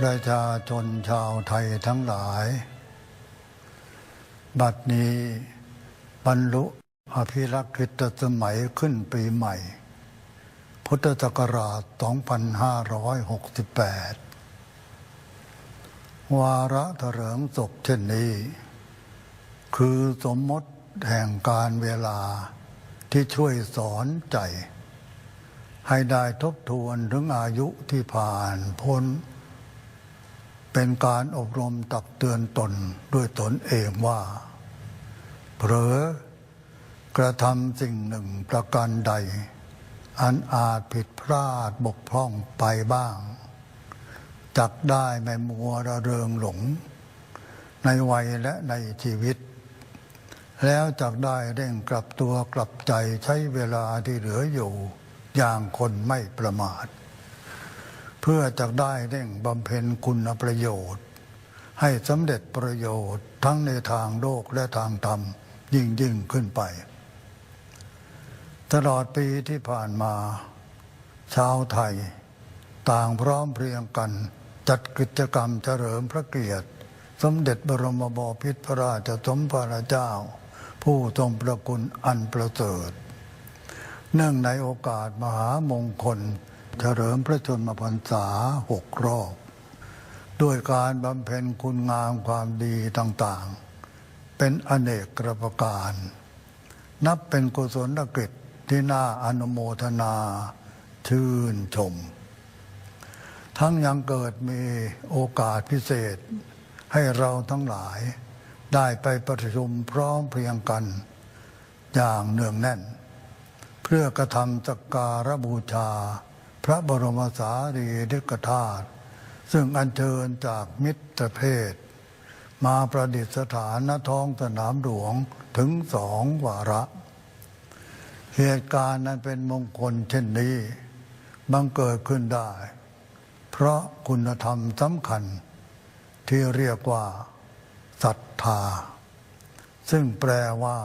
ประชาชนชาวไทยทั้งหลาย บัดนี้บรรลุอภิรักษิตสมัยขึ้นปีใหม่ พุทธศักราช 2568 วาระเถลิงศกเช่นนี้ คือสมมติแห่งการเวลาที่ช่วยสอนใจ ให้ได้ทบทวนถึงอายุที่ผ่านพ้น เป็นการอบรมตักเตือนตนด้วยตนเองว่าเผลอกระทำสิ่งหนึ่งประการใด อันอาจผิดพลาดบกพร่องไปบ้าง จักได้ไม่มัวระเริงหลง ในวัยและในชีวิต แล้วจักได้เร่งกลับตัวกลับใจใช้เวลาที่เหลืออยู่ อย่างคนไม่ประมาท เพื่อจะได้เร่งบำเพ็ญคุณประโยชน์ ให้สำเร็จประโยชน์ทั้งในทางโลกและทางธรรมยิ่งยิ่งขึ้นไป ตลอดปีที่ผ่านมา ชาวไทย ต่างพร้อมเพรียงกัน จัดกิจกรรมเฉลิมพระเกียรติ สมเด็จบรมบพิตรพระราชสมภารเจ้า ผู้ทรงประคุณอันประเสริฐเนื่องในโอกาสมหามงคล เฉลิมพระชนมพรรษาหกรอบ ด้วยการบำเพ็ญคุณงามความดีต่างๆ เป็นอเนกกระประการ นับเป็นกุศลกิจที่น่าอนุโมทนา ชื่นชม ทั้งยังเกิดมีโอกาสพิเศษ ให้เราทั้งหลายได้ไปประชุมพร้อมเพรียงกัน อย่างเนืองแน่น เพื่อกระทำสักการบูชา พระบรมสารีริกธาตุซึ่งอัญเชิญจากมิตรเพศ มาประดิษฐานณท้องสนามหลวงถึงสองวาระ เหตุการณ์นั้นเป็นมงคลเช่นนี้ บังเกิดขึ้นได้ เพราะคุณธรรมสำคัญที่เรียกว่าศรัทธา ซึ่งแปลว่า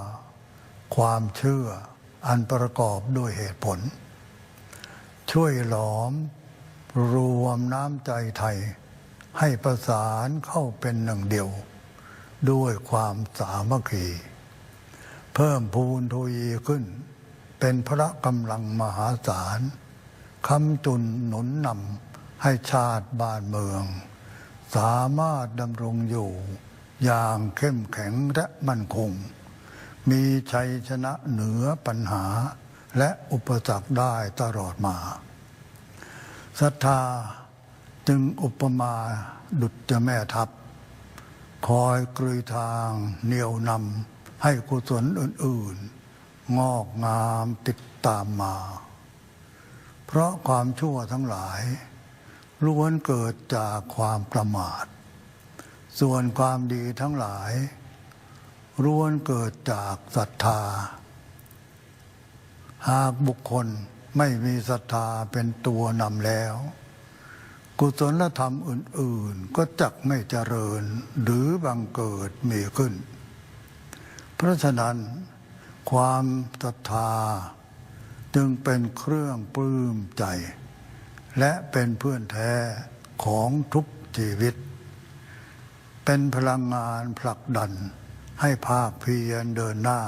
ความเชื่ออันประกอบด้วยเหตุผล ช่วยหลอม รวมน้ำใจไทย ให้ประสานเข้าเป็นหนึ่งเดียว ด้วยความสามัคคี เพิ่มพูนทวีขึ้น เป็นพระกำลังมหาศาลคำจุนหนุนนำให้ชาติบ้านเมือง สามารถดำรงอยู่อย่างเข้มแข็งและมั่นคง มีชัยชนะเหนือปัญหา และอุปสรรคได้ตลอดมาศรัทธาจึงอุปมาดุจจะแม่ทัพ คอยกลุยทางเหนียวนำให้กุศลอื่นๆ งอกงามติดตามมา เพราะความชั่วทั้งหลายล้วนเกิดจากความประมาท ส่วนความดีทั้งหลายล้วนเกิดจากศรัทธา หากบุคคลไม่มีศรัทธาเป็นตัวนำแล้ว กุศลธรรมอื่น ๆ ก็จักไม่เจริญหรือบังเกิดมีขึ้น เพราะฉะนั้น ความศรัทธาจึงเป็นเครื่องปลื้มใจ และเป็นเพื่อนแท้ของทุกชีวิต เป็นพลังงานผลักดันให้ภาคเพียรเดินหน้า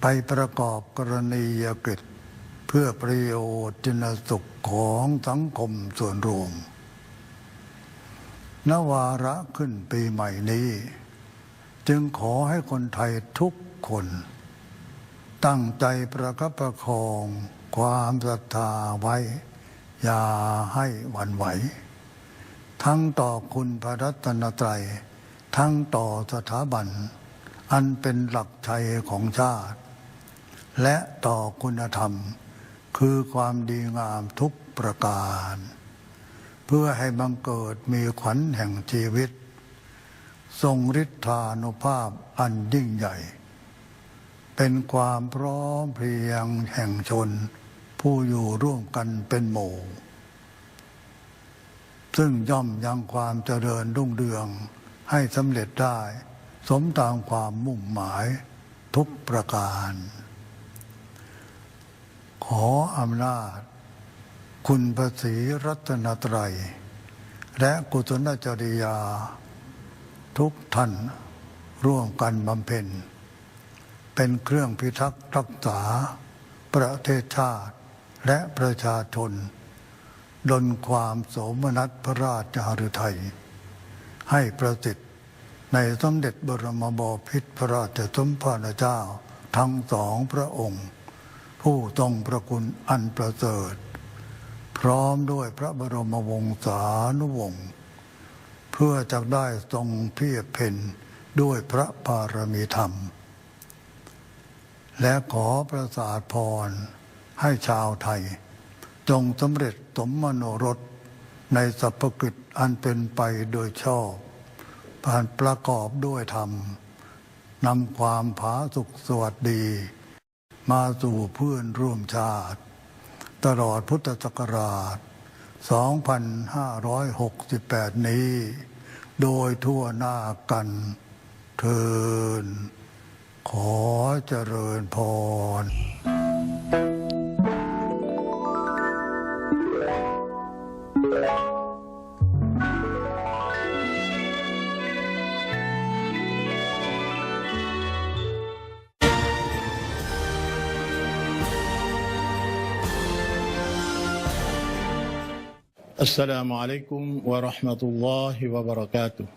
ไปประกอบกรณียกิจ เพื่อประโยชน์จินสุขของสังคมส่วนรวม นวาระขึ้นปีใหม่นี้ จึงขอให้คนไทยทุกคน ตั้งใจประคับประคองความศรัทธาไว้ อย่าให้หวั่นไหว ทั้งต่อคุณพระรัตนตรัย ทั้งต่อสถาบัน อันเป็นหลักชัยของชาติ และต่อคุณธรรม คือความดีงามทุกประการ เพื่อให้บังเกิดมีขวัญแห่งชีวิต ทรงฤทธานุภาพอันยิ่งใหญ่ เป็นความพร้อมเพรียงแห่งชน ผู้อยู่ร่วมกันเป็นหมู่ ซึ่งย่อมยังความเจริญรุ่งเรืองให้สำเร็จได้ สมตามความมุ่งหมายทุกประการ ขออำนาจ คุณพระศรีรัตนตรัย และกุศลจริยา ทุกท่านร่วมกันบำเพ็ญ เป็นเครื่องพิทักษ์รักษา ประเทศชาติและประชาชนดลความโสมนัสพระราชหฤทัย ให้ประสิทธิ์ในสมเด็จบรมบพิตรพระราชสมภารเจ้าทั้งสองพระองค์ ผู้ทรงพระคุณอันประเสริฐ พร้อมด้วยพระบรมวงศานุวงศ์เพื่อจะได้ทรงเพียรเพ่นด้วยพระบารมีธรรม และขอประสาทพรให้ชาวไทย จงสำเร็จสมมโนรสในสัพกิจอันเป็นไปโดยชอบผ่านประกอบด้วยธรรมนำความผาสุขสวัสดี มาสู่เพื่อนร่วมชาติ ตลอดพุทธศักราช 2568 นี้ โดยทั่วหน้ากันเทินขอเจริญพระกาตุฮ์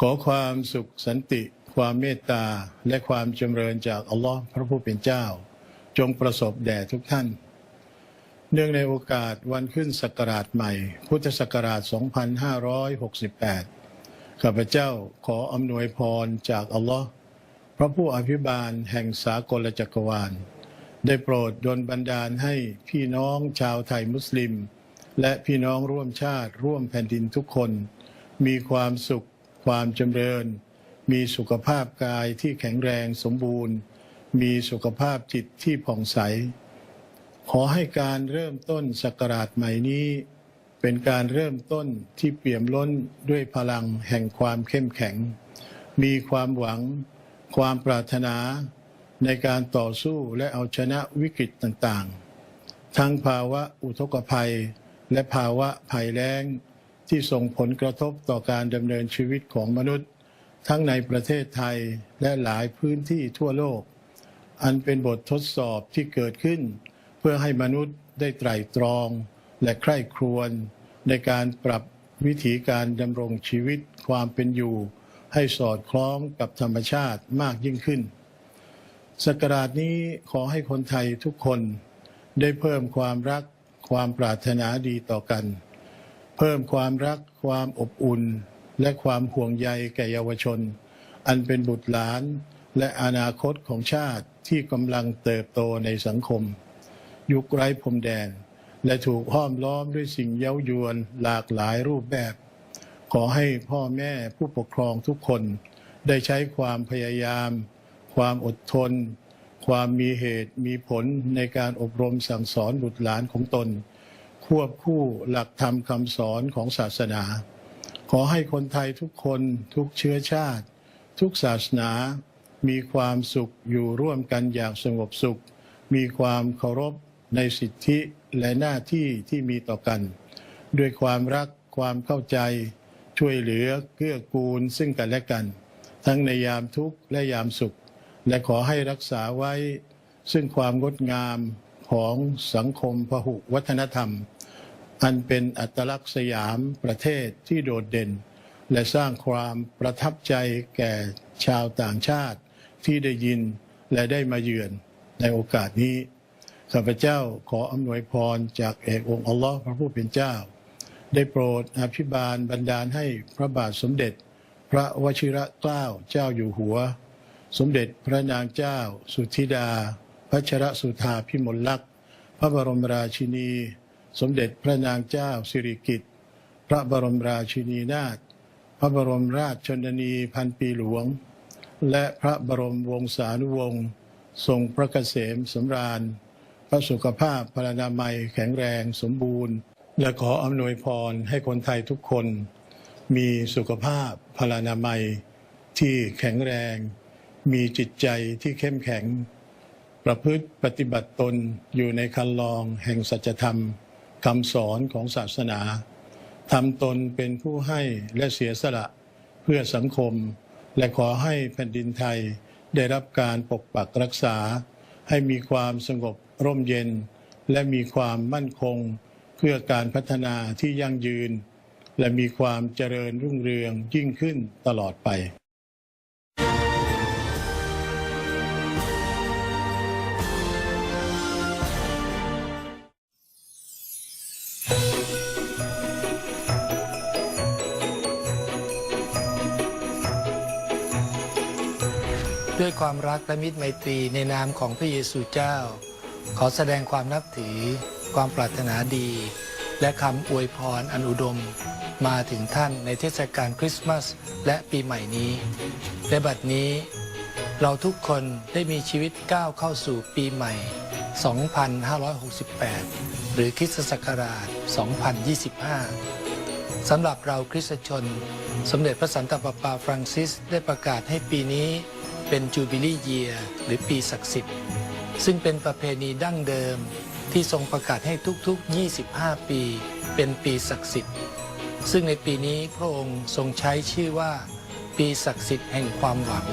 ขอความสุขสันติ ความเมตตา และความจำเริญจากอัลลอฮ์พระผู้เป็นเจ้า จงประสบแด่ทุกท่าน เนื่องในโอกาสวันขึ้นศักราชใหม่ พุทธศักราช 2568 ข้าพเจ้าขออำนวยพรจากอัลลอฮ์พระผู้อภิบาลแห่งสากลจักรวาล ได้โปรดดลบันดาลให้พี่น้องชาวไทยมุสลิม และพี่น้องร่วมชาติร่วมแผ่นดินทุกคน มีความสุข ความจำเริญ มีสุขภาพกายที่แข็งแรงสมบูรณ์ มีสุขภาพจิตที่ผ่องใส ขอให้การเริ่มต้นศักราชใหม่นี้ เป็นการเริ่มต้นที่เปี่ยมล้นด้วยพลังแห่งความเข้มแข็ง มีความหวัง ความปรารถนา ในการต่อสู้และเอาชนะวิกฤตต่างๆ ทั้งภาวะอุทกภัย และภาวะภัยแล้งที่ส่งผลกระทบต่อการดำเนินชีวิตของมนุษย์ ทั้งในประเทศไทยและหลายพื้นที่ทั่วโลก อันเป็นบททดสอบที่เกิดขึ้น เพื่อให้มนุษย์ได้ไตร่ตรอง และใคร่ครวญในการปรับวิถีการดำรงชีวิตความเป็นอยู่ ให้สอดคล้องกับธรรมชาติมากยิ่งขึ้นสกราชนี้ขอให้คนไทยทุกคน ได้เพิ่มความรัก ความปรารถนาดีต่อกัน เพิ่มความรัก ความอบอุ่น และความห่วงใยแก่เยาวชน อันเป็นบุตรหลาน และอนาคตของชาติที่กำลังเติบโตในสังคม ยุคไร้พรมแดน และถูกห้อมล้อมด้วยสิ่งเย้ายวนหลากหลายรูปแบบ ขอให้พ่อแม่ผู้ปกครองทุกคน ได้ใช้ความพยายาม ความอดทน ความมีเหตุมีผลในการอบรมสั่งสอนบุตรหลานของตน ควบคู่หลักธรรมคำสอนของศาสนา ขอให้คนไทยทุกคนทุกเชื้อชาติ ทุกศาสนา มีความสุขอยู่ร่วมกันอย่างสงบสุข มีความเคารพในสิทธิและหน้าที่ที่มีต่อกัน ด้วยความรักความเข้าใจ ช่วยเหลือเกื้อกูลซึ่งกันและกัน ทั้งในยามทุกข์และยามสุข และขอให้รักษาไว้ซึ่งความงดงามของสังคมพหุวัฒนธรรม อันเป็นอัตลักษณ์สยามประเทศที่โดดเด่น และสร้างความประทับใจแก่ชาวต่างชาติที่ได้ยินและได้มาเยือนในโอกาสนี้ข้าพเจ้าขออำนวยพรจากเอกองค์อัลลอฮ์พระผู้เป็นเจ้า ได้โปรดอภิบาลบันดาลให้พระบาทสมเด็จ พระวชิระเกล้าเจ้าอยู่หัว สมเด็จพระนางเจ้า สุธิดา พัชรสุธาพิมลลักษณ์ พระบรมราชินี สมเด็จพระนางเจ้าสิริกิติ์ พระบรมราชินีนาถ พระบรมราชชนนีพันปีหลวง และพระบรมวงศานุวงศ์ ทรงพระเกษมสำราญ พระสุขภาพพลานามัยแข็งแรงสมบูรณ์ และขออำนวยพรให้คนไทยทุกคน มีสุขภาพพลานามัยที่แข็งแรง มีจิตใจที่เข้มแข็ง ประพฤติปฏิบัติตนอยู่ในคันลองแห่งสัจธรรมคำสอนของศาสนาทำตนเป็นผู้ให้และเสียสละเพื่อสังคม และขอให้แผ่นดินไทยได้รับการปกปักรักษา ให้มีความสงบร่มเย็น และมีความมั่นคง เพื่อการพัฒนาที่ยั่งยืน และมีความเจริญรุ่งเรืองยิ่งขึ้นตลอดไป ความรักและมิตรไมตรีในนามของพระเยซูเจ้า ขอแสดงความนับถือ ความปรารถนาดี และคำอวยพรอันอุดม มาถึงท่านในเทศกาลคริสต์มาสและปีใหม่นี้และบัดนี้ เราทุกคนได้มีชีวิตก้าวเข้าสู่ปีใหม่ 2568 หรือคริสตศักราช 2025 สำหรับเราคริสตชน สมเด็จพระสันตะปาปาฟรังซิสได้ประกาศให้ปีนี้ เป็นจูบิลีเยียหรือปีศักดิ์สิทธิ์ ซึ่งเป็นประเพณีดั้งเดิมที่ทรงประกาศให้ทุกๆ 25 ปี เป็นปีศักดิ์สิทธิ์ ซึ่งในปีนี้พระองค์ทรงใช้ชื่อว่า ปีศักดิ์สิทธิ์แห่งความหวัง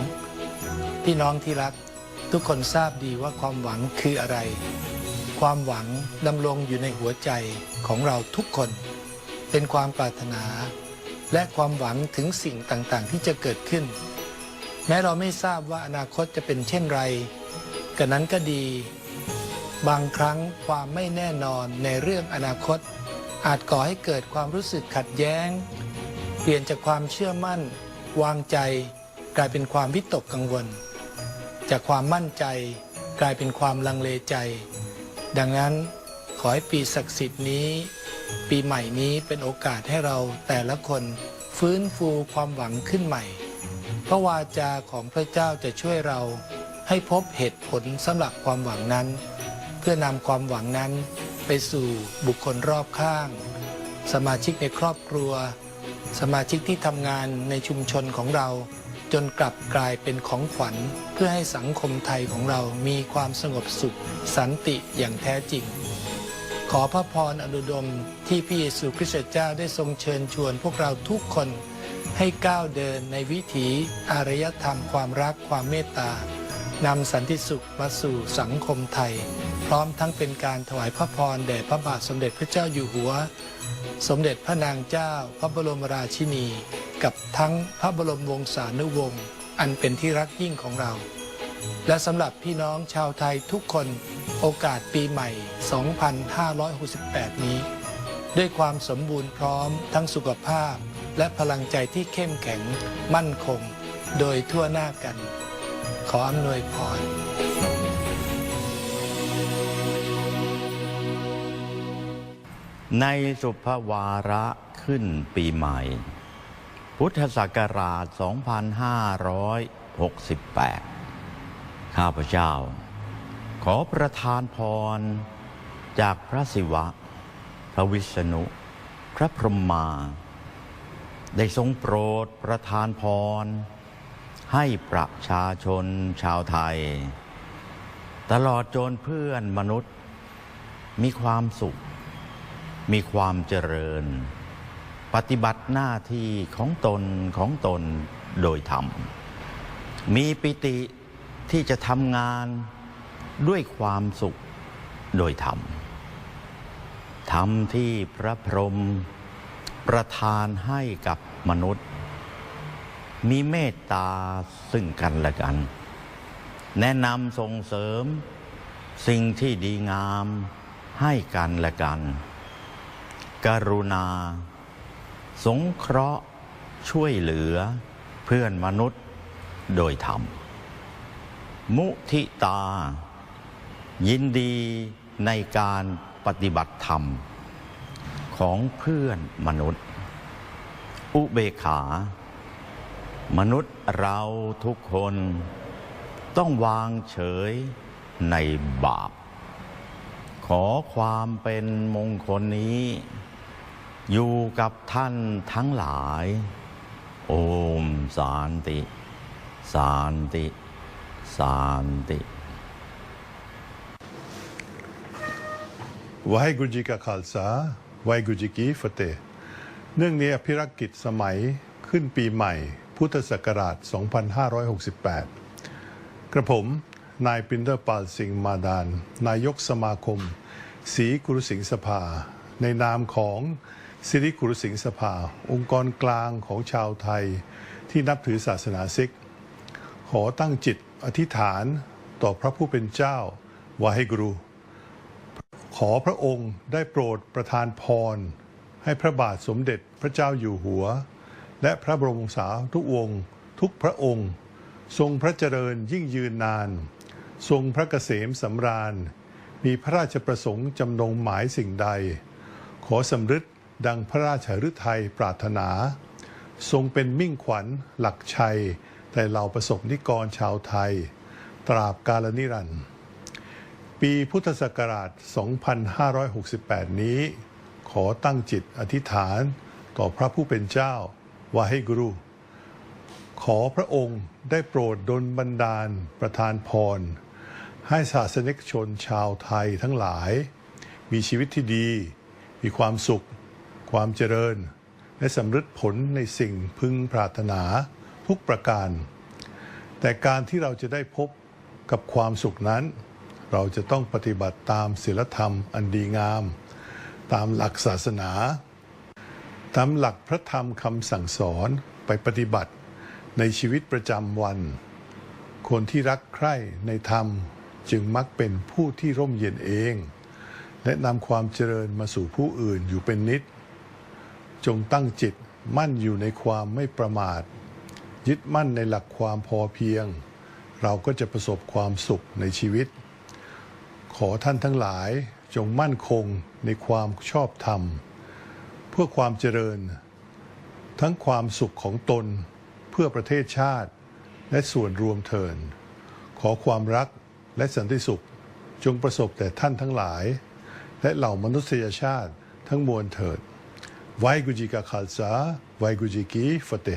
พี่น้องที่รักทุกคนทราบดีว่าความหวังคืออะไร ความหวังดำรงอยู่ในหัวใจของเราทุกคน เป็นความปรารถนา และความหวังถึงสิ่งต่างๆ ที่จะเกิดขึ้น แม้เราไม่ทราบว่าอนาคตจะเป็นเช่นไรกันนั้นก็ดี บางครั้งความไม่แน่นอนในเรื่องอนาคต อาจก่อให้เกิดความรู้สึกขัดแย้ง เปลี่ยนจากความเชื่อมั่น วางใจ กลายเป็นความวิตกกังวล จากความมั่นใจ กลายเป็นความลังเลใจ ดังนั้นขอให้ปีศักดิ์สิทธิ์นี้ ปีใหม่นี้เป็นโอกาสให้เราแต่ละคนฟื้นฟูความหวังขึ้นใหม่ พระวาจาของพระเจ้าจะช่วยเราให้พบเหตุผลสำหรับความหวังนั้น เพื่อนำความหวังนั้นไปสู่บุคคลรอบข้าง สมาชิกในครอบครัว สมาชิกที่ทำงานในชุมชนของเรา จนกลับกลายเป็นของขวัญ เพื่อให้สังคมไทยของเรามีความสงบสุข สันติอย่างแท้จริง ขอพระพรอนุดมที่พระเยซูคริสต์เจ้าได้ทรงเชิญชวนพวกเราทุกคน ให้ก้าวเดินในวิถีอารยธรรมความรักความเมตตานำสันติสุขมาสู่สังคมไทย พร้อมทั้งเป็นการถวายพระพรแด่พระบาทสมเด็จพระเจ้าอยู่หัว สมเด็จพระนางเจ้าพระบรมราชินี กับทั้งพระบรมวงศานุวงศ์อันเป็นที่รักยิ่งของเรา และสำหรับพี่น้องชาวไทยทุกคนโอกาสปีใหม่ 2568 นี้ ด้วยความสมบูรณ์พร้อมทั้งสุขภาพ และพลังใจที่เข้มแข็งมั่นคง โดยทั่วหน้ากัน ขออำนวยพรในสุภวาระขึ้นปีใหม่ พุทธศักราช 2568 ข้าพเจ้า ขอประทานพร จากพระศิวะ พระวิษณุ พระพรหมา ได้ทรงโปรดประทานพร ให้ประชาชนชาวไทย ตลอดจนเพื่อนมนุษย์ มีความสุข มีความเจริญ ปฏิบัติหน้าที่ของตนของตนโดยธรรม มีปิติที่จะทำงานด้วยความสุขโดยธรรมธรรมที่พระพรหม ประทานให้กับมนุษย์ มีเมตตาซึ่งกันและกัน แนะนำส่งเสริม สิ่งที่ดีงามให้กันและกัน กรุณา สงเคราะห์ช่วยเหลือเพื่อนมนุษย์โดยธรรม มุทิตา ยินดีในการปฏิบัติธรรม ของเพื่อนมนุษย์ อุเบกขา มนุษย์เราทุกคนต้องวางเฉยในบาป ขอความเป็นมงคลนี้ อยู่กับท่านทั้งหลาย โอมสานติ สานติ สานติ ਵਾਹਿਗੁਰੂ ਜੀ ਕਾ ਖਾਲਸਾ ไวกุจิกีฟเต เนื่องในอภิรักิจสมัยขึ้นปีใหม่ พุทธศักราช 2568 กระผม นายปินเดอร์ปาลสิงมาดาน นายกสมาคมศรีกุรุสิงสภา ในนามของศรีกุรุสิงสภา องค์กรกลางของชาวไทยที่นับถือศาสนาซิก ขอตั้งจิตอธิษฐานต่อพระผู้เป็นเจ้าวาให้กรู ขอพระองค์ได้โปรดประทานพร ให้พระบาทสมเด็จพระเจ้าอยู่หัว และพระบรมวงศาทุกวงศ์ทุกพระองค์ ทรงพระเจริญยิ่งยืนนาน ทรงพระเกษมสำราญ มีพระราชประสงค์จำนงหมายสิ่งใด ขอสำรึดดังพระราชฤทัยปรารถนา ทรงเป็นมิ่งขวัญหลักชัย แต่เหล่าประสบนิกรชาวไทย ตราบกาลนิรันดร์ ปีพุทธศักราช 2568 นี้ ขอตั้งจิตอธิษฐานต่อพระผู้เป็นเจ้าวาให้กรุขอพระองค์ได้โปรดดลบันดาลประทานพร ให้ศาสนิกชนชาวไทยทั้งหลาย มีชีวิตที่ดี มีความสุข ความเจริญ และสำฤทธิ์ผลในสิ่งพึงปรารถนาทุกประการ แต่การที่เราจะได้พบกับความสุขนั้น เราจะต้องปฏิบัติตามศีลธรรมอันดีงาม ตามหลักศาสนา ตามหลักพระธรรมคำสั่งสอนไปปฏิบัติในชีวิตประจำวัน คนที่รักใคร่ในธรรมจึงมักเป็นผู้ที่ร่มเย็นเอง และนำความเจริญมาสู่ผู้อื่นอยู่เป็นนิด จงตั้งจิตมั่นอยู่ในความไม่ประมาท ยึดมั่นในหลักความพอเพียง เราก็จะประสบความสุขในชีวิต ขอท่านทั้งหลายจงมั่นคงในความชอบธรรม เพื่อความเจริญ ทั้งความสุขของตนเพื่อประเทศชาติ และส่วนรวมเทิน ขอความรักและสันติสุขจงประสบแต่ท่านทั้งหลาย และเหล่ามนุษยชาติทั้งมวลเถิดไวกุจิกาขัลซาไวกุจิกีฟเต